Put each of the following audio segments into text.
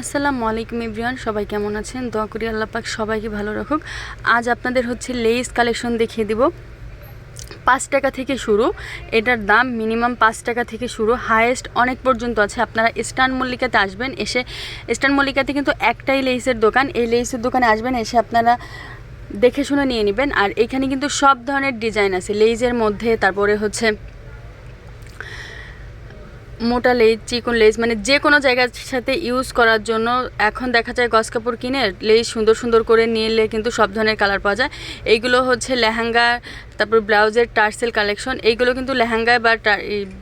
আসসালামু আলাইকুম ইব্রিয়ান সবাই কেমন আছেন? দোয়া করি আল্লাহ পাক সবাইকে ভালো রাখুক। আজ আপনাদের হচ্ছে লেস কালেকশন দেখিয়ে দিব। পাঁচ টাকা থেকে শুরু, এটার দাম মিনিমাম পাঁচ টাকা থেকে শুরু হায়েস্ট অনেক পর্যন্ত আছে। আপনারা ইস্টার্ন মল্লিকাতে আসবেন, এসে ইস্টার্ন মল্লিকাতে কিন্তু একটাই লেসের দোকান। এই লেসের দোকানে আসবেন, এসে আপনারা দেখে শুনে নিয়ে নেবেন। আর এখানে কিন্তু সব ধরনের ডিজাইন আছে। লেজের মধ্যে, তারপরে হচ্ছে মোটা লেজ, চিকন লেজ মানে যে কোনো জায়গার সাথে ইউজ করার জন্য এখন দেখা যায় গস কাপড় কিনে লেজ সুন্দর সুন্দর করে নিলে কিন্তু সব ধরনের কালার পাওয়া যায়। এইগুলো হচ্ছে লেহেঙ্গা, তারপর ব্লাউজের টার্সেল কালেকশন এইগুলো কিন্তু লেহেঙ্গায় বা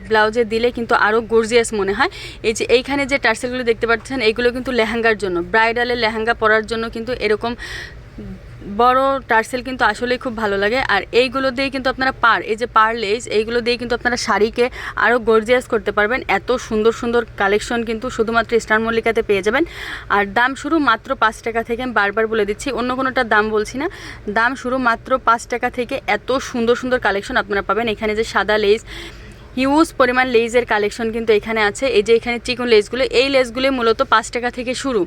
ব্লাউজে দিলে কিন্তু আরও গর্জিয়াস মনে হয়। এই যে এইখানে যে টার্সেলগুলো দেখতে পাচ্ছেন, এইগুলো কিন্তু লেহেঙ্গার জন্য ব্রাইডালের লেহেঙ্গা পরার জন্য কিন্তু এরকম বড় টার্সেল কিন্তু আসলেই খুব ভালো লাগে। আর এইগুলো দিয়ে কিন্তু আপনারা পার, এই যে পার লেস, এইগুলো দিয়ে কিন্তু আপনারা শাড়িকে আরও গর্জিয়াস করতে পারবেন। এত সুন্দর সুন্দর কালেকশন কিন্তু শুধুমাত্র স্টার মল্লিকাতে পেয়ে যাবেন। আর দাম শুরু মাত্র পাঁচ টাকা থেকে, আমি বারবার বলে দিচ্ছি, অন্য কোনোটার দাম বলছি না। দাম শুরু মাত্র পাঁচ টাকা থেকে এত সুন্দর সুন্দর কালেকশন আপনারা পাবেন। এখানে যে সাদা লেস হিউজ পরিমাণ লেজের কালেকশন কিন্তু এখানে আছে। এই যে এখানে চিকন লেসগুলো, এই লেসগুলো মূলত পাঁচ টাকা থেকে শুরু।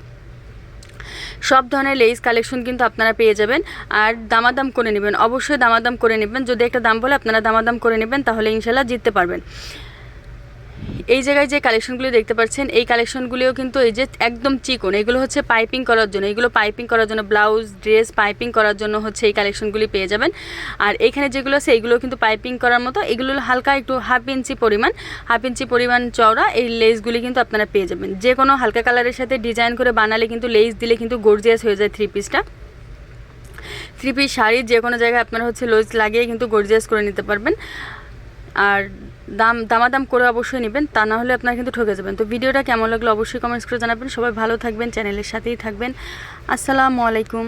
সব ধরনের লেস কালেকশন কিন্তু আপনারা পেয়ে যাবেন। আর দামাদাম করে নেবেন, অবশ্যই দামাদাম করে নেবেন। যদি একটা দাম বলে আপনারা দামাদাম করে নেবেন, তাহলে ইনশাল্লাহ জিততে পারবেন। এই জায়গায় যে কালেকশনগুলি দেখতে পাচ্ছেন, এই কালেকশনগুলিও কিন্তু এই যে একদম চিকন, এগুলো হচ্ছে পাইপিং করার জন্য, এগুলো পাইপিং করার জন্য ব্লাউজ ড্রেস পাইপিং করার জন্য হচ্ছে এই কালেকশনগুলি পেয়ে যাবেন। আর এখানে যেগুলো আছে, এগুলো কিন্তু পাইপিং করার মতো, এগুলো হালকা একটু হাফ ইঞ্চি পরিমাণ হাফ ইঞ্চি পরিমাণ চওড়া, এই লেসগুলি কিন্তু আপনারা পেয়ে যাবেন। যে কোনো হালকা কালারের সাথে ডিজাইন করে বানালে কিন্তু লেস দিলে কিন্তু গর্জিয়াস হয়ে যায় থ্রি পিসটা থ্রি পিস শাড়ির যে কোনো জায়গায় আপনারা হচ্ছে লোজ লাগিয়ে কিন্তু গর্জিয়াস করে নিতে পারবেন। আর দাম, দামাদাম করে অবশ্যই নেবেন, তা না হলে আপনারা কিন্তু ঠকে যাবেন। তো ভিডিওটা কেমন লাগল অবশ্যই কমেন্টস করে জানাবেন। সবাই ভালো থাকবেন, চ্যানেলের সাথেই থাকবেন। আসসালামু আলাইকুম।